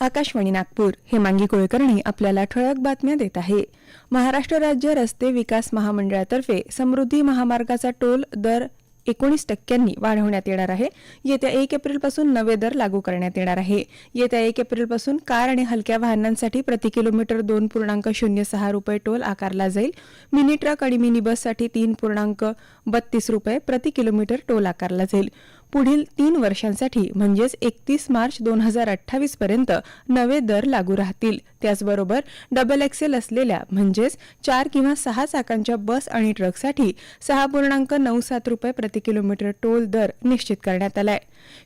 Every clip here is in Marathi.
आकाशवाणी नागपूर हेमांगी कुलकर्णी आपल्याला ठळक बातम्या देत आहे. महाराष्ट्र राज्य रस्ते विकास महामंडळातर्फे समृद्धी महामार्गाचा टोल दर एकोणीस टक्क्यांनी वाढवण्यात येणार आहे. येत्या एक एप्रिलपासून नवे दर लागू करण्यात येणार आहे. येत्या एक एप्रिलपासून कार आणि हलक्या वाहनांसाठी प्रति किलोमीटर दोन पूर्णांक शून्य सहा रुपये टोल आकारला जाईल. मिनी ट्रक आणि मिनी बससाठी तीन पूर्णांक बत्तीस रुपये प्रति किलोमीटर टोल आकारला जाईल. पुढील तीन वर्षांसाठी म्हणजेच एकतीस मार्च दोन हजार अठ्ठावीस पर्यंत नवे दर लागू राहतील. त्याचबरोबर डबल एक्सेल असलेल्या म्हणजेच चार किंवा सहा चाकांच्या बस आणि ट्रकसाठी सहा पूर्णांक नऊ सात रुपये प्रति किलोमीटर टोल दर निश्चित करण्यात आलाय.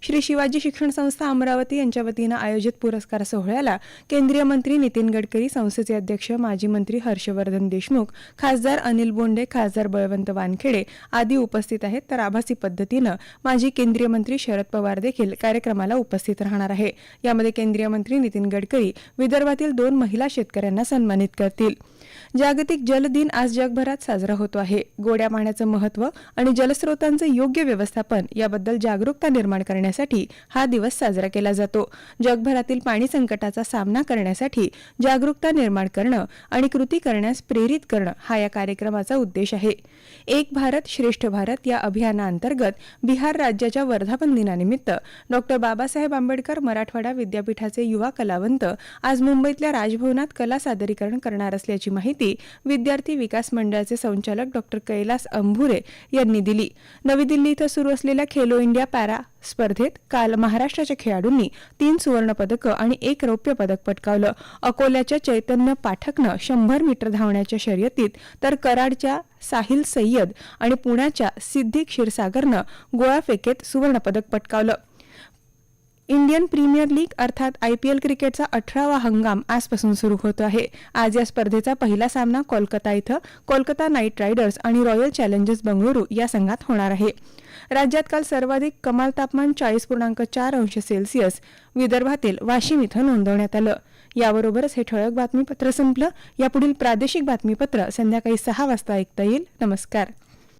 श्री शिवाजी शिक्षण संस्था अमरावती यांच्या वतीनं आयोजित पुरस्कार सोहळ्याला केंद्रीय मंत्री नितीन गडकरी संस्थेचे अध्यक्ष माजी मंत्री हर्षवर्धन देशमुख खासदार अनिल बोंडे खासदार बळवंत वानखेडे आदी उपस्थित आहेत. तर आभासी पद्धतीनं माजी केंद्रीय केंद्रीय मंत्री शरद पवार देखील कार्यक्रमाला उपस्थित राहणार आहे. यामध्ये केंद्रीय मंत्री नितीन गडकरी विदर्भातील दोन महिला शेतकऱ्यांना सन्मानित करतील. जागतिक जल दिन आज जगभरात साजरा होतो आहे. गोड्या पाण्याचं महत्त्व आणि जलस्रोतांचं योग्य व्यवस्थापन याबद्दल जागरूकता निर्माण करण्यासाठी हा दिवस साजरा केला जातो. जगभरातील पाणी संकटाचा सामना करण्यासाठी जागरूकता निर्माण करणं आणि कृती करण्यास प्रेरित करणं हा या कार्यक्रमाचा उद्देश आहे. एक भारत श्रेष्ठ भारत या अभियानाअंतर्गत बिहार राज्याच्या वर्धापन दिनानिमित्त डॉक्टर बाबासाहेब आंबेडकर मराठवाडा विद्यापीठाचे युवा कलावंत आज मुंबईतल्या राजभवनात कला सादरीकरण करणार असल्याची माहिती विद्यार्थी विकास मंडळाचे संचालक डॉक्टर कैलास अंभुरे यांनी दिली. नवी दिल्ली इथं सुरू असलेल्या खेलो इंडिया पॅरा स्पर्धेत काल महाराष्ट्राच्या खेळाडूंनी तीन सुवर्ण पदकं आणि एक रौप्य पदक पटकावलं. अकोल्याच्या चैतन्य पाठकनं शंभर मीटर धावण्याच्या शर्यतीत तर कराडच्या साहिल सय्यद आणि पुण्याच्या सिद्धी क्षीरसागरनं गोळाफेकेत सुवर्णपदक पटकावलं. इंडियन प्रीमियर लीग अर्थात आय पी एल क्रिकेटचा अठरावा हंगाम आजपासून सुरू होत आहे. आज या स्पर्धेचा पहिला सामना कोलकाता इथं कोलकाता नाईट रायडर्स आणि रॉयल चॅलेंजर्स बंगळुरू या संघात होणार आहे. राज्यात काल सर्वाधिक कमाल तापमान चाळीस पूर्णांक चार अंश सेल्सिअस विदर्भातील वाशिम इथं नोंदवण्यात आलं. याबरोबरच हे ठळक बातमीपत्र संपलं. यापुढील प्रादेशिक बातमीपत्र संध्याकाळी सहा वाजता ऐकता येईल. नमस्कार.